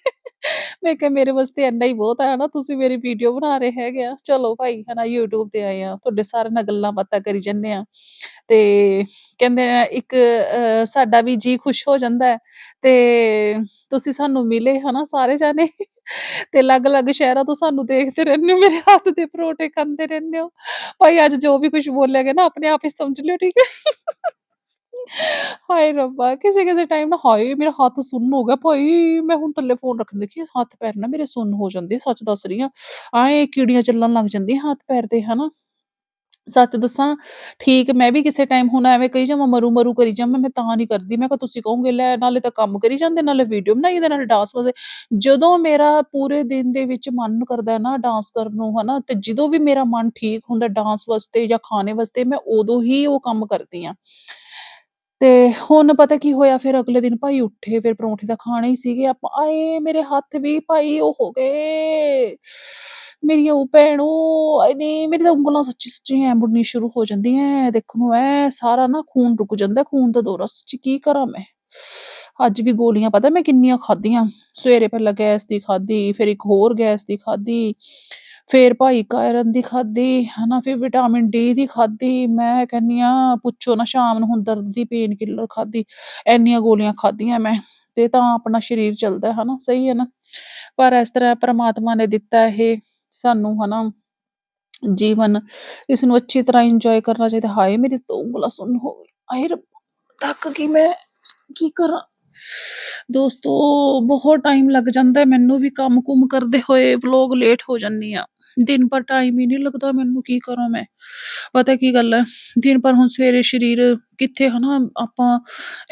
[SPEAKER 1] ਮੈਂ ਕਿਹਾ, ਮੇਰੇ ਵਾਸਤੇ ਇੰਨਾ ਹੀ ਬਹੁਤ ਹੈ ਨਾ ਤੁਸੀਂ ਮੇਰੀ ਵੀਡੀਓ ਬਣਾ ਰਹੇ ਹੈਗੇ ਆ। ਚਲੋ ਭਾਈ, ਹਨਾ, YouTube ਤੇ ਆਏ ਆ। ਤੁਹਾਡੇ ਸਾਰਿਆਂ ਨਾਲ ਗੱਲਾਂ ਬਾਤਾਂ ਕਰੀ ਜੰਨੇ ਆ। ਤੇ ਕਹਿੰਦੇ ਆ, ਇੱਕ ਸਾਡਾ ਵੀ ਜੀ ਖੁਸ਼ ਹੋ ਜਾਂਦਾ ਹੈ। ਤੇ ਤੁਸੀਂ ਸਾਨੂੰ ਮਿਲੇ, ਹਨਾ, ਸਾਰੇ ਜਾਣੇ। ਤੇ ਅਲੱਗ-ਅਲੱਗ ਸ਼ਹਿਰਾਂ ਤੋਂ ਸਾਨੂੰ ਦੇਖਦੇ ਰਹਿੰਦੇ ਹੋ, ਮੇਰੇ ਹੱਥ ਦੇ ਪਰੋਠੇ ਖਾਂਦੇ ਰਹਿੰਦੇ ਹੋ। ਭਾਈ, ਅੱਜ ਜੋ ਵੀ ਕੁਝ ਬੋਲਿਆ ਗਿਆ ਨਾ, ਆਪਣੇ ਆਪ ਹੀ ਸਮਝ ਲਿਓ, ਠੀਕ ਹੈ? ਹਾਏ ਰੱਬਾ ਕਿਸੇ ਕਿਸੇ ਟਾਈਮ ਨਾ ਹਾਏ, ਮੇਰਾ ਹੱਥ ਸੁੰਨ ਹੋ ਗਿਆ। ਭਾਈ, ਮੈਂ ਹੁਣ ਥੱਲੇ ਫੋਨ ਰੱਖਣ ਦੇਖੀ ਹੱਥ ਪੈਰ ਨਾ ਮੇਰੇ ਸੁੰਨ ਹੋ ਜਾਂਦੇ, ਸੱਚ ਦੱਸ ਰਹੀ ਆ ਆਏ ਕੀੜੀਆਂ ਚੱਲਣ ਲੱਗ ਜਾਂਦੀਆਂ ਹੱਥ ਪੈਰ ਤੇ, ਹਨਾ? ਸੱਚ ਦੱਸਾਂ, ਠੀਕ, ਮੈਂ ਵੀ ਕਿਸੇ ਟਾਈਮ ਹੁਣ ਐਵੇਂ ਕਹੀ ਜਾਵਾਂ, ਮਰੂ ਮਰੂ ਕਰੀ ਜਾਵਾਂ, ਮੈਂ ਤਾਂ ਨਹੀਂ ਕਰਦੀ, ਮੈਂ ਕਿਹਾ ਤੁਸੀਂ ਕਹੋਗੇ, ਲੈ ਨਾਲੇ ਤਾਂ ਕੰਮ ਕਰੀ ਜਾਂਦੇ, ਨਾਲੇ ਵੀਡੀਓ ਬਣਾਈ ਜਾਂਦੇ ਨਾਲੇ ਡਾਂਸ ਵਾਸਤੇ। ਜਦੋਂ ਮੇਰਾ ਪੂਰੇ ਦਿਨ ਦੇ ਵਿੱਚ ਮਨ ਕਰਦਾ ਹੈ ਨਾ ਡਾਂਸ ਕਰਨ ਨੂੰ, ਹਨਾ, ਤੇ ਜਦੋਂ ਵੀ ਮੇਰਾ ਮਨ ਠੀਕ ਹੁੰਦਾ ਡਾਂਸ ਵਾਸਤੇ ਜਾਂ ਖਾਣੇ ਵਾਸਤੇ, ਮੈਂ ਉਦੋਂ ਹੀ ਉਹ ਕੰਮ ਕਰਦੀ ਹਾਂ। ਤੇ ਹੁਣ ਪਤਾ ਕੀ ਹੋਇਆ, ਫਿਰ ਅਗਲੇ ਦਿਨ ਭਾਈ ਉੱਠੇ, ਫਿਰ ਪਰੌਂਠੇ ਤਾਂ ਖਾਣੇ ਹੀ ਸੀਗੇ, ਆਪਾਂ ਆਏ, ਮੇਰੇ ਹੱਥ ਵੀ ਭਾਈ ਉਹ ਹੋ ਗਏ। ਮੇਰੀਆਂ ਉਹ ਭੈਣੋ ਆਏ ਨੀ ਮੇਰੀ ਤਾਂ ਉਂਗਲਾਂ ਸੱਚੀ ਸੱਚੀ ਐ ਮੁੜਨੀ ਸ਼ੁਰੂ ਹੋ ਜਾਂਦੀਆਂ ਦੇਖੋ ਨੂੰ ਐ ਸਾਰਾ ਨਾ ਖੂਨ ਰੁਕ ਜਾਂਦਾ, ਖੂਨ ਦਾ ਦੌਰਾ ਸੱਚੀ ਕੀ ਕਰਾਂ ਮੈਂ? ਅੱਜ ਵੀ ਗੋਲੀਆਂ, ਪਤਾ ਮੈਂ ਕਿੰਨੀਆਂ ਖਾਧੀਆਂ? ਸਵੇਰੇ ਪਹਿਲਾਂ ਗੈਸ ਦੀ ਖਾਧੀ, ਫਿਰ ਇੱਕ ਹੋਰ ਗੈਸ ਦੀ ਖਾਧੀ, ਫਿਰ ਭਾਈ ਕਾਇਰਨ ਦੀ ਖਾਧੀ, ਹਨਾ, ਫਿਰ ਵਿਟਾਮਿਨ ਡੀ ਦੀ ਖਾਧੀ। ਮੈਂ ਕਹਿੰਨੀ ਆ, ਪੁੱਛੋ ਨਾ ਸ਼ਾਮ ਨੂੰ ਹੁਣ ਦਰਦ ਦੀ ਪੇਨ ਕਿਲਰ ਖਾਧੀ, ਇੰਨੀਆਂ ਗੋਲੀਆਂ ਖਾਧੀਆਂ ਮੈਂ, ਤੇ ਤਾਂ ਆਪਣਾ ਸਰੀਰ ਚੱਲਦਾ ਹੈ ਹਨਾ, ਸਹੀ ਹੈ ਨਾ? ਪਰ ਇਸ ਤਰ੍ਹਾਂ ਪ੍ਰਮਾਤਮਾ ਨੇ ਦਿੱਤਾ ਇਹ ਸਾਨੂੰ ਹਨਾ ਜੀਵਨ ਇਸ ਨੂੰ ਅੱਛੀ ਤਰ੍ਹਾਂ ਇੰਜੋਏ ਕਰਨਾ ਚਾਹੀਦਾ। ਹਾਏ, ਮੇਰੀ ਤਾਂ ਉਂਗਲਾਂ ਸੁੰਨ ਹੋ ਗਈ ਹਾਏ ਰੱਬਾ ਥੱਕ ਗਈ ਮੈਂ ਕੀ ਕਰਾਂ? ਦੋਸਤੋ, ਬਹੁਤ ਟਾਈਮ ਲੱਗ ਜਾਂਦਾ ਹੈ ਮੈਨੂੰ ਵੀ ਕੰਮ ਕੁਮ ਕਰਦੇ ਹੋਏ ਵਲੋਗ ਲੇਟ ਹੋ ਜਾਂਦੀ ਆ। ਦਿਨ ਪਰ ਟਾਈਮ ਹੀ ਨਹੀਂ ਲੱਗਦਾ ਮੈਨੂੰ ਕੀ ਕਰਾਂ ਮੈਂ। ਪਤਾ ਕੀ ਗੱਲ ਹੈ, ਦਿਨ ਪਰ ਹੁਣ ਸਵੇਰੇ ਸਰੀਰ ਕਿੱਥੇ ਹਨਾ ਆਪਾਂ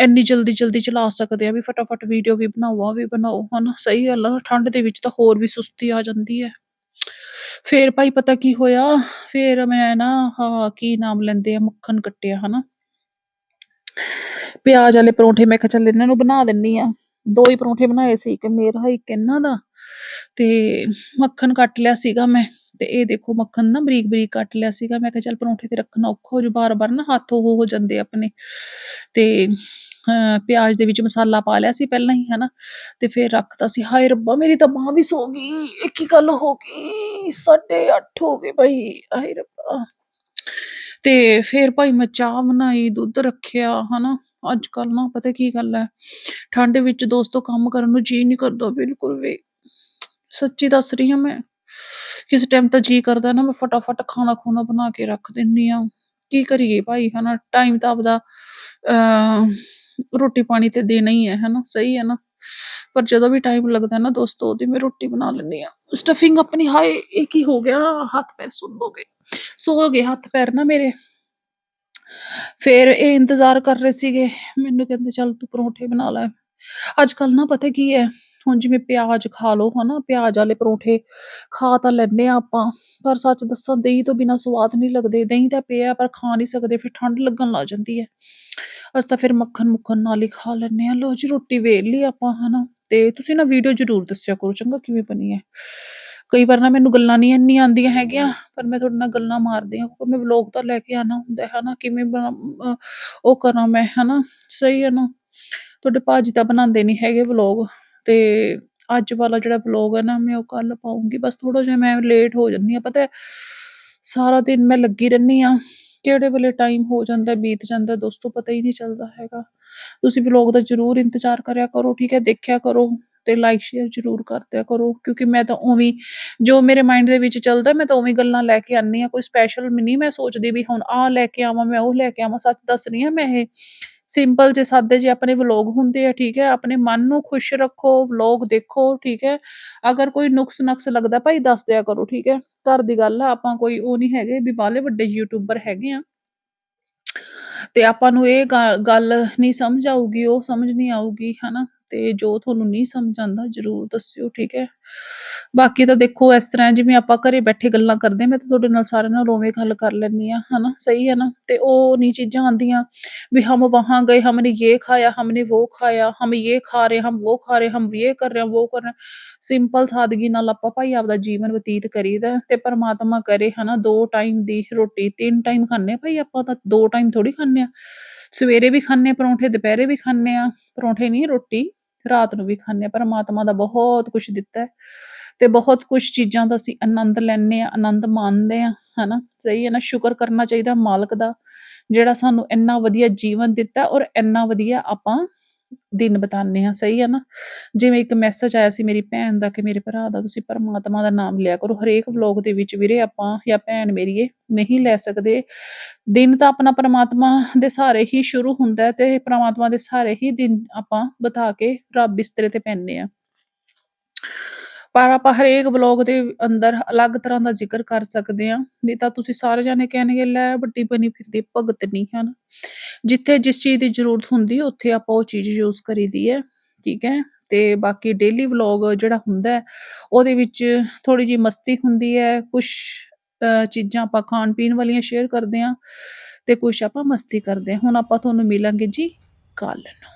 [SPEAKER 1] ਇੰਨੀ ਜਲਦੀ ਜਲਦੀ ਚਲਾ ਸਕਦੇ ਆ ਵੀ ਫਟਾਫਟ ਵੀਡੀਓ ਵੀ ਬਣਾਓ ਆ ਵੀ ਬਣਾਓ, ਹਨਾ। ਸਹੀ ਗੱਲ ਆ, ਠੰਡ ਦੇ ਵਿੱਚ ਤਾਂ ਹੋਰ ਵੀ ਸੁਸਤੀ ਆ ਜਾਂਦੀ ਹੈ। ਫੇਰ ਭਾਈ ਪਤਾ ਕੀ ਹੋਇਆ? ਫੇਰ ਮੈਂ ਨਾ ਹਾਂ ਕੀ ਨਾਮ ਲੈਂਦੇ ਆ, ਮੱਖਣ ਕੱਟਿਆ ਹਨਾ? ਪਿਆਜ਼ ਵਾਲੇ ਪਰੌਂਠੇ, ਮੈਂ ਕਿਹਾ ਚੱਲ ਇਹਨਾਂ ਨੂੰ ਬਣਾ ਦਿੰਨੀ ਆ। ਦੋ ਹੀ ਪਰੌਂਠੇ ਬਣਾਏ ਸੀ, ਇੱਕ ਮੇਰਾ, ਇੱਕ ਇਹਨਾਂ ਦਾ। ਤੇ ਮੱਖਣ ਕੱਟ ਲਿਆ ਸੀਗਾ ਮੈਂ। ਤੇ ਇਹ ਦੇਖੋ, ਮੱਖਣ ਨਾ ਬਰੀਕ ਬਰੀਕ ਕੱਟ ਲਿਆ ਸੀਗਾ। ਮੈਂ ਕਿਹਾ ਚੱਲ ਪਰੌਂਠੇ ਤੇ ਰੱਖਣਾ ਔਖਾ ਹੋ ਜੂ ਬਾਰ-ਬਾਰ ਨਾ ਹੱਥ ਉਹ ਹੋ ਜਾਂਦੇ ਆਪਣੇ। ਤੇ ਪਿਆਜ਼ ਦੇ ਵਿੱਚ ਮਸਾਲਾ ਪਾ ਲਿਆ ਸੀ ਪਹਿਲਾਂ ਹੀ ਹਨਾ ਤੇ ਫਿਰ ਰੱਖਤਾ ਸੀ ਹਾਏ ਰੱਬਾ ਮੇਰੀ ਤਾਂ ਬਾਂਹ ਵੀ ਸੋ ਗਈ ਇੱਕ ਹੀ ਗੱਲ ਹੋ ਗਈ 8:30 ਹੋ ਗਏ ਭਾਈ ਹਾਏ ਰੱਬਾ ਤੇ ਫਿਰ ਭਾਈ ਮੈਂ ਚਾਹ ਬਣਾਈ, ਦੁੱਧ ਰੱਖਿਆ, ਹਨਾ। ਅੱਜ-ਕੱਲ੍ਹ ਨਾ ਪਤਾ ਕੀ ਗੱਲ ਹੈ, ਠੰਡ ਵਿੱਚ ਦੋਸਤੋ ਕੰਮ ਕਰਨ ਨੂੰ ਜੀਅ ਨਹੀਂ ਕਰਦਾ ਬਿਲਕੁਲ ਵੀ। ਸੱਚੀ ਦੱਸ ਰਹੀ ਹਾਂ ਮੈਂ। ਕਿਸ ਟਾਈਮ ਤਾਂ ਜੀਅ ਕਰਦਾ ਨਾ ਮੈਂ ਫਟਾਫਟ ਖਾਣਾ-ਖੂਣਾ ਬਣਾ ਕੇ ਰੱਖ ਦਿੰਦੀ ਹਾਂ। ਕੀ ਕਰੀਏ ਭਾਈ ਹਨਾ, ਟਾਈਮ ਤਾਂ ਆਪਦਾ ਰੋਟੀ-ਪਾਣੀ ਤੇ ਦੇਣਾ ਹੀ ਹੈ, ਹਨਾ, ਸਹੀ ਹੈ ਨਾ। ਪਰ ਜਦੋਂ ਵੀ ਟਾਈਮ ਲੱਗਦਾ ਨਾ ਦੋਸਤੋ ਉਹਦੀ ਮੈਂ ਰੋਟੀ ਬਣਾ ਲੈਂਦੀ ਹਾਂ। ਸਟਫਿੰਗ ਆਪਣੀ ਹਾਏ! ਇਹ ਕੀ ਹੋ ਗਿਆ? ਹੱਥ-ਪੈਰ ਸੁੰਨ ਹੋ ਗਏ। ਸੋ ਗਏ ਹੱਥ-ਪੈਰ ਨਾ ਮੇਰੇ। ਫਿਰ ਇਹ ਇੰਤਜ਼ਾਰ ਕਰ ਰਹੇ ਸੀਗੇ, ਮੈਨੂੰ ਕਹਿੰਦੇ ਚੱਲ ਤੂੰ ਪਰੌਂਠੇ ਬਣਾ ਲੈ। ਅੱਜ-ਕੱਲ੍ਹ ਨਾ ਪਤਾ ਕੀ ਹੈ, ਹੁਣ ਜਿਵੇਂ ਪਿਆਜ਼ ਖਾ ਲਓ ਹਨਾ, ਪਿਆਜ਼ ਵਾਲੇ ਪਰੌਂਠੇ ਖਾ ਤਾਂ ਲੈਂਦੇ ਹਾਂ ਆਪਾਂ, ਪਰ ਸੱਚ ਦੱਸਾਂ ਦਹੀਂ ਤੋਂ ਬਿਨਾਂ ਸਵਾਦ ਨਹੀਂ ਲੱਗਦੇ। ਦਹੀਂ ਤਾਂ ਪਿਆ ਪਰ ਖਾ ਨਹੀਂ ਸਕਦੇ, ਫਿਰ ਠੰਡ ਲੱਗਣ ਲੱਗ ਜਾਂਦੀ ਹੈ। ਅਸੀਂ ਤਾਂ ਫਿਰ ਮੱਖਣ-ਮੁੱਖਣ ਨਾਲ ਹੀ ਖਾ ਲੈਂਦੇ ਹਾਂ। ਲਓ ਜੀ ਰੋਟੀ ਵੇਲ ਲਈ ਆਪਾਂ ਹਨਾ, ਤੇ ਤੁਸੀਂ ਨਾ ਵੀਡੀਓ ਜ਼ਰੂਰ ਦੱਸਿਆ ਕਰੋ ਚੰਗਾ ਕਿਵੇਂ ਬਣੀ ਹੈ। ਕਈ ਵਾਰ ਨਾ ਮੈਨੂੰ ਗੱਲਾਂ ਨਹੀਂ ਇੰਨੀ ਆਉਂਦੀਆਂ ਹੈਗੀਆਂ, ਪਰ ਮੈਂ ਤੁਹਾਡੇ ਨਾਲ ਗੱਲਾਂ ਮਾਰਦੀ ਹਾਂ ਕਿਉਂਕਿ ਮੈਂ ਵਲੋਗ ਤਾਂ ਲੈ ਕੇ ਆਉਣਾ ਹੁੰਦਾ ਹੈ ਨਾ ਕਿਵੇਂ ਬਣਾ ਅ, ਉਹ ਕਰਾਂ ਮੈਂ ਹਨਾ, ਸਹੀ ਹੈ ਨਾ। ਤੁਹਾਡੇ ਭਾਜੀ ਤਾਂ ਬਣਾਉਂਦੇ ਨਹੀਂ ਹੈਗੇ ਵਲੋਗ, ਤੇ ਅੱਜ ਵਾਲਾ ਜਿਹੜਾ ਵਲੋਗ ਹੈ ਨਾ ਮੈਂ ਉਹ ਕੱਲ੍ਹ ਪਾਊਂਗੀ। ਬਸ ਥੋੜ੍ਹਾ ਜਿਹਾ ਮੈਂ ਲੇਟ ਹੋ ਜਾਂਦੀ ਹਾਂ ਪਤਾ ਸਾਰਾ ਦਿਨ ਮੈਂ ਲੱਗੀ ਰਹਿੰਦੀ ਹਾਂ, ਕਿਹੜੇ ਵੇਲੇ ਟਾਈਮ ਹੋ ਜਾਂਦਾ, ਬੀਤ ਜਾਂਦਾ ਦੋਸਤੋ ਪਤਾ ਹੀ ਨਹੀਂ ਚੱਲਦਾ ਹੈਗਾ। ਤੁਸੀਂ ਵਲੋਗ ਦਾ ਜ਼ਰੂਰ ਇੰਤਜ਼ਾਰ ਕਰਿਆ ਕਰੋ, ਠੀਕ ਹੈ, ਦੇਖਿਆ ਕਰੋ ਤੇ ਲਾਈਕ, ਸ਼ੇਅਰ ਜ਼ਰੂਰ ਕਰਦਿਆ ਕਰੋ ਕਿਉਂਕਿ ਮੈਂ ਤਾਂ ਉਵੇਂ ਜੋ ਮੇਰੇ ਮਾਈਂਡ ਦੇ ਵਿੱਚ ਚੱਲਦਾ ਮੈਂ ਤਾਂ ਉਵੇਂ ਗੱਲਾਂ ਲੈ ਕੇ ਆਉਂਦੀ ਹਾਂ, ਕੋਈ ਸਪੈਸ਼ਲ ਨਹੀਂ ਮੈਂ ਸੋਚਦੀ ਵੀ ਹੁਣ ਆਹ ਲੈ ਕੇ ਆਵਾਂ, ਮੈਂ ਉਹ ਲੈ ਕੇ ਆਵਾਂ। ਸੱਚ ਦੱਸ ਰਹੀ ਹਾਂ ਮੈਂ ਇਹ ਸਿੰਪਲ ਜਿਹੇ, ਸਾਦੇ ਜਿਹੇ ਆਪਣੇ ਵਲੋਗ ਹੁੰਦੇ ਆ, ਠੀਕ ਹੈ। ਆਪਣੇ ਮਨ ਨੂੰ ਖੁਸ਼ ਰੱਖੋ, ਵਲੋਗ ਦੇਖੋ, ਠੀਕ ਹੈ। ਅਗਰ ਕੋਈ ਨੁਕਸ-ਨਕਸ ਲੱਗਦਾ ਭਾਈ ਦੱਸ ਦਿਆ ਕਰੋ, ਠੀਕ ਹੈ। ਘਰ ਦੀ ਗੱਲ ਆ, ਆਪਾਂ ਕੋਈ ਉਹ ਨਹੀਂ ਹੈਗੇ ਵੀ ਬਾਹਲੇ ਵੱਡੇ ਯੂਟਿਊਬਰ ਹੈਗੇ ਆ। ਤੇ ਆਪਾਂ ਨੂੰ ਇਹ ਗੱਲ ਨਹੀਂ ਸਮਝ ਆਊਗੀ, ਉਹ ਸਮਝ ਨਹੀਂ ਆਊਗੀ, ਹਨਾ। ਤੇ ਜੋ ਤੁਹਾਨੂੰ ਨਹੀਂ ਸਮਝ ਆਉਂਦਾ ਜ਼ਰੂਰ ਦੱਸਿਓ, ਠੀਕ ਹੈ। ਬਾਕੀ ਤਾਂ ਦੇਖੋ ਇਸ ਤਰ੍ਹਾਂ ਜਿਵੇਂ ਆਪਾਂ ਘਰੇ ਬੈਠੇ ਗੱਲਾਂ ਕਰਦੇ ਹਾਂ, ਮੈਂ ਤਾਂ ਤੁਹਾਡੇ ਨਾਲ ਸਾਰਿਆਂ ਨਾਲ ਉਵੇਂ ਗੱਲ ਕਰ ਲੈਂਦੀ ਹਾਂ, ਹਨਾ, ਸਹੀ ਹੈ ਨਾ। ਤੇ ਉਹ ਨਹੀਂ ਚੀਜ਼ਾਂ ਆਉਂਦੀਆਂ ਵੀ ਹਮ ਵਹਾਂ ਗਏ, ਹਮਨੇ ਯੇ ਖਾਇਆ, ਹਮਨੇ ਵੋ ਖਾਇਆ, ਹਮ ਯੇ ਖਾ ਰਹੇ, ਹਮ ਵੋ ਖਾ ਰਹੇ, ਹਮ ਯੇ ਕਰ ਰਹੇ, ਵੋ ਕਰ ਰਹੇ। ਸਿੰਪਲ ਸਾਦਗੀ ਨਾਲ ਆਪਾਂ ਭਾਈ ਆਪਦਾ ਜੀਵਨ ਬਤੀਤ ਕਰੀਦਾ ਤੇ ਪਰਮਾਤਮਾ ਕਰੇ ਹਨਾ, ਦੋ ਟਾਈਮ ਦੀ ਰੋਟੀ, ਤਿੰਨ ਟਾਈਮ ਖਾਂਦੇ ਹਾਂ ਭਾਈ ਆਪਾਂ ਤਾਂ, ਦੋ ਟਾਈਮ ਥੋੜੀ ਖਾਂਦੇ ਹਾਂ। ਸਵੇਰੇ ਵੀ ਖਾਂਦੇ ਹਾਂ ਪਰੌਂਠੇ, ਦੁਪਹਿਰੇ ਵੀ ਖਾਂਦੇ ਹਾਂ ਪਰੌਂਠੇ ਨਹੀਂ ਰੋਟੀ, ਰਾਤ ਨੂੰ ਵੀ ਖਾਂਦੇ ਹਾਂ। ਪਰਮਾਤਮਾ ਦਾ ਬਹੁਤ ਕੁਛ ਦਿੱਤਾ ਹੈ ਤੇ ਬਹੁਤ ਕੁਛ ਚੀਜ਼ਾਂ ਦਾ ਅਸੀਂ ਆਨੰਦ ਲੈਂਦੇ ਹਾਂ, ਆਨੰਦ ਮਾਣਦੇ ਹਾਂ, ਹਨਾ, ਸਹੀ ਹੈ ਨਾ। ਸ਼ੁਕਰ ਕਰਨਾ ਚਾਹੀਦਾ ਮਾਲਕ ਦਾ, ਜਿਹੜਾ ਸਾਨੂੰ ਇੰਨਾ ਵਧੀਆ ਜੀਵਨ ਦਿੱਤਾ ਔਰ ਇੰਨਾ ਵਧੀਆ ਆਪਾਂ ਦਿਨ ਬਿਤਾਉਂਦੇ ਹਾਂ, ਸਹੀ ਹੈ ਨਾ। ਜਿਵੇਂ ਇੱਕ ਮੈਸੇਜ ਆਇਆ ਸੀ ਮੇਰੀ ਭੈਣ ਦਾ ਕਿ ਮੇਰੇ ਭਰਾ ਦਾ, ਤੁਸੀਂ ਪਰਮਾਤਮਾ ਦਾ ਨਾਮ ਲਿਆ ਕਰੋ ਹਰੇਕ ਵਲੋਗ ਦੇ ਵਿੱਚ ਵੀਰੇ ਆਪਾਂ ਜਾਂ ਭੈਣ ਮੇਰੀਏ ਨਹੀਂ ਲੈ ਸਕਦੇ। ਦਿਨ ਤਾਂ ਆਪਣਾ ਪਰਮਾਤਮਾ ਦੇ ਸਹਾਰੇ ਹੀ ਸ਼ੁਰੂ ਹੁੰਦਾ ਤੇ ਪਰਮਾਤਮਾ ਦੇ ਸਹਾਰੇ ਹੀ ਦਿਨ ਆਪਾਂ ਬਿਤਾ ਕੇ ਰੱਬ ਬਿਸਤਰੇ ਤੇ ਪੈਂਦੇ ਹਾਂ। ਪਰ ਆਪਾਂ ਹਰੇਕ ਵਲੋਗ ਦੇ ਅੰਦਰ ਅਲੱਗ ਤਰ੍ਹਾਂ ਦਾ ਜ਼ਿਕਰ ਕਰ ਸਕਦੇ ਹਾਂ, ਨਹੀਂ ਤਾਂ ਤੁਸੀਂ ਸਾਰੇ ਜਾਣੇ ਕਹਿਣਗੇ ਲੈ ਵੱਡੀ ਬਣੀ ਫਿਰਦੀ ਭਗਤ ਨਹੀਂ ਹਨ। ਜਿੱਥੇ ਜਿਸ ਚੀਜ਼ ਦੀ ਜ਼ਰੂਰਤ ਹੁੰਦੀ ਉੱਥੇ ਆਪਾਂ ਉਹ ਚੀਜ਼ ਯੂਜ਼ ਕਰੀਦੀ ਹੈ, ਠੀਕ ਹੈ। ਤੇ ਬਾਕੀ ਡੇਲੀ ਵਲੋਗ ਜਿਹੜਾ ਹੁੰਦਾ ਉਹਦੇ ਵਿੱਚ ਥੋੜ੍ਹੀ ਜਿਹੀ ਮਸਤੀ ਹੁੰਦੀ ਹੈ, ਕੁਛ ਚੀਜ਼ਾਂ ਆਪਾਂ ਖਾਣ-ਪੀਣ ਵਾਲੀਆਂ ਸ਼ੇਅਰ ਕਰਦੇ ਹਾਂ ਤੇ ਕੁਛ ਆਪਾਂ ਮਸਤੀ ਕਰਦੇ ਹਾਂ। ਹੁਣ ਆਪਾਂ ਤੁਹਾਨੂੰ ਮਿਲਾਂਗੇ ਜੀ ਕੱਲ੍ਹ ਨੂੰ।